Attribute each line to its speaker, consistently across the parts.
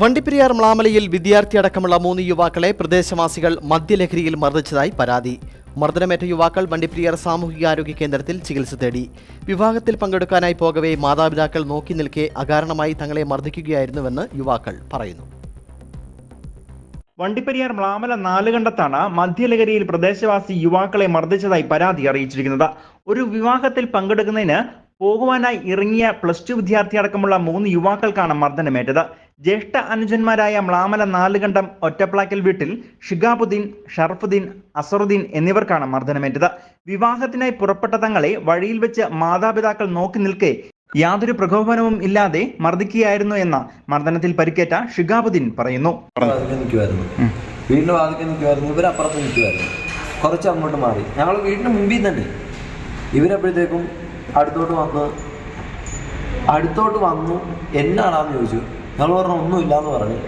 Speaker 1: വണ്ടിപ്പെരിയാർ മ്ലാമലയിൽ വിദ്യാർത്ഥിയടക്കമുള്ള മൂന്ന് യുവാക്കളെ പ്രദേശവാസികൾ മദ്യലഹരിയിൽ മർദ്ദിച്ചതായി പരാതി. മർദ്ദനമേറ്റ യുവാക്കൾ വണ്ടിപ്പെരിയാർ സാമൂഹികാരോഗ്യ കേന്ദ്രത്തിൽ ചികിത്സ തേടി. വിവാഹത്തിൽ പങ്കെടുക്കാനായി പോകവേ മാതാപിതാക്കൾ നോക്കി നിൽക്കെ അകാരണമായി തങ്ങളെ മർദ്ദിക്കുകയായിരുന്നുവെന്ന് യുവാക്കൾ പറയുന്നു.
Speaker 2: വണ്ടിപ്പെരിയാർ മ്ലാമല നാലുകണ്ടത്താണ് മദ്യലഹരിയിൽ പ്രദേശവാസി യുവാക്കളെ മർദ്ദിച്ചതായി പരാതി അറിയിച്ചിരിക്കുന്നത്. ഒരു വിവാഹത്തിൽ പങ്കെടുക്കുന്നതിന് പോകുവാനായി ഇറങ്ങിയ പ്ലസ് ടു വിദ്യാർത്ഥി അടക്കമുള്ള മൂന്ന് യുവാക്കൾക്കാണ് മർദ്ദനമേറ്റത്. ജ്യേഷ്ഠ അനുജന്മാരായ മ്ലാമല നാലുകണ്ടം ഒറ്റപ്ലാക്കൽ വീട്ടിൽ ഷിഗാബുദ്ദീൻ ഷർഫുദ്ദീൻ അസറുദ്ദീൻ എന്നിവർക്കാണ് മർദ്ദനമേറ്റത്. വിവാഹത്തിനായി പുറപ്പെട്ട തങ്ങളെ വഴിയിൽ വെച്ച് മാതാപിതാക്കൾ നോക്കി നിൽക്കെ യാതൊരു പ്രകോപനവും ഇല്ലാതെ മർദ്ദിക്കുകയായിരുന്നു എന്ന മർദ്ദനത്തിൽ പരിക്കേറ്റ ഷിഗാബുദ്ദീൻ പറയുന്നു.
Speaker 3: വീടിന്റെ വാതിക്കെ നിൽക്കുമായിരുന്നു ഇവരപ്പുറത്ത് നിൽക്കുമായിരുന്നു കുറച്ച് അങ്ങോട്ട് മാറി. ഞങ്ങൾ വീടിന് മുമ്പിൽ തന്നെ ഇവരപ്പോഴത്തേക്കും അടുത്തോട്ട് വന്ന്. അടുത്തോട്ട് വന്നു. എന്നാടാന്ന് ചോദിച്ചു. ഞങ്ങൾ പറഞ്ഞു ഒന്നുമില്ലാന്ന് പറഞ്ഞു.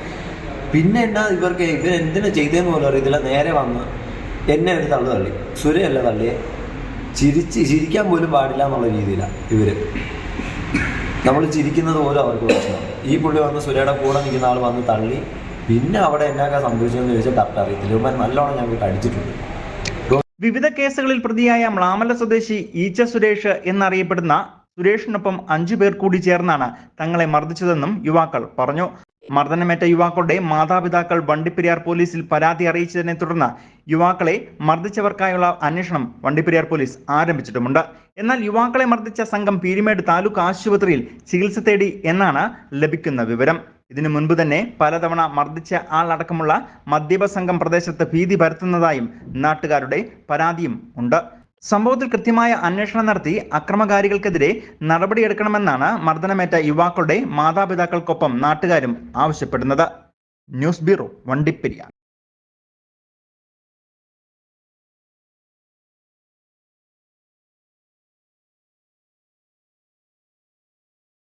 Speaker 3: പിന്നെ എന്നാ ഇവർക്ക് ഇവർ എന്തിനാ ചെയ്തതെന്ന് പോലും അറിയത്തില്ല. നേരെ വന്ന് എന്നെ ഒരു തള്ളു തള്ളി. സുരയല്ല തള്ളിയെ. ചിരിച്ച് ചിരിക്കാൻ പോലും പാടില്ല എന്നുള്ള രീതിയിലാണ് ഇവർ നമ്മൾ ചിരിക്കുന്നത് പോലും അവർക്ക് പ്രശ്നമാണ്. ഈ പുള്ളി വന്ന് സുരയുടെ കൂടെ നിൽക്കുന്ന ആൾ വന്ന് തള്ളി. പിന്നെ അവിടെ എന്നാക്കാ സംഭവിച്ചതെന്ന് ചോദിച്ചാൽ കറക്റ്റ് അറിയത്തില്ല. ഇവന്മാർ നല്ലോണം ഞങ്ങൾക്ക് അടിച്ചിട്ടുണ്ട്
Speaker 2: വിവിധ കേസുകളിൽ പ്രതിയായ മ്ലാമല സ്വദേശി ഈച്ച സുരേഷ് എന്നറിയപ്പെടുന്ന സുരേഷിനൊപ്പം അഞ്ചു പേർ കൂടി ചേർന്നാണ് തങ്ങളെ മർദ്ദിച്ചതെന്നും യുവാക്കൾ പറഞ്ഞു. മർദ്ദനമേറ്റ യുവാക്കളുടെ മാതാപിതാക്കൾ വണ്ടിപ്പെരിയാർ പോലീസിൽ പരാതി അറിയിച്ചതിനെ തുടർന്ന് യുവാക്കളെ മർദ്ദിച്ചവർക്കായുള്ള അന്വേഷണം വണ്ടിപ്പെരിയാർ പോലീസ് ആരംഭിച്ചിട്ടുമുണ്ട്. എന്നാൽ യുവാക്കളെ മർദ്ദിച്ച സംഘം പീരിമേട് താലൂക്ക് ആശുപത്രിയിൽ ചികിത്സ തേടി എന്നാണ് ലഭിക്കുന്ന വിവരം. ഇതിനു മുൻപ് തന്നെ പലതവണ മർദ്ദിച്ച ആളടക്കമുള്ള മദ്യപ സംഘം പ്രദേശത്ത് ഭീതി പരത്തുന്നതായും നാട്ടുകാരുടെ പരാതിയും ഉണ്ട്. സംഭവത്തിൽ കൃത്യമായ അന്വേഷണം നടത്തി അക്രമകാരികൾക്കെതിരെ നടപടിയെടുക്കണമെന്നാണ് മർദ്ദനമേറ്റ യുവാക്കളുടെ മാതാപിതാക്കൾക്കൊപ്പം നാട്ടുകാരും ആവശ്യപ്പെടുന്നത്. News bureau Vandiperiyar.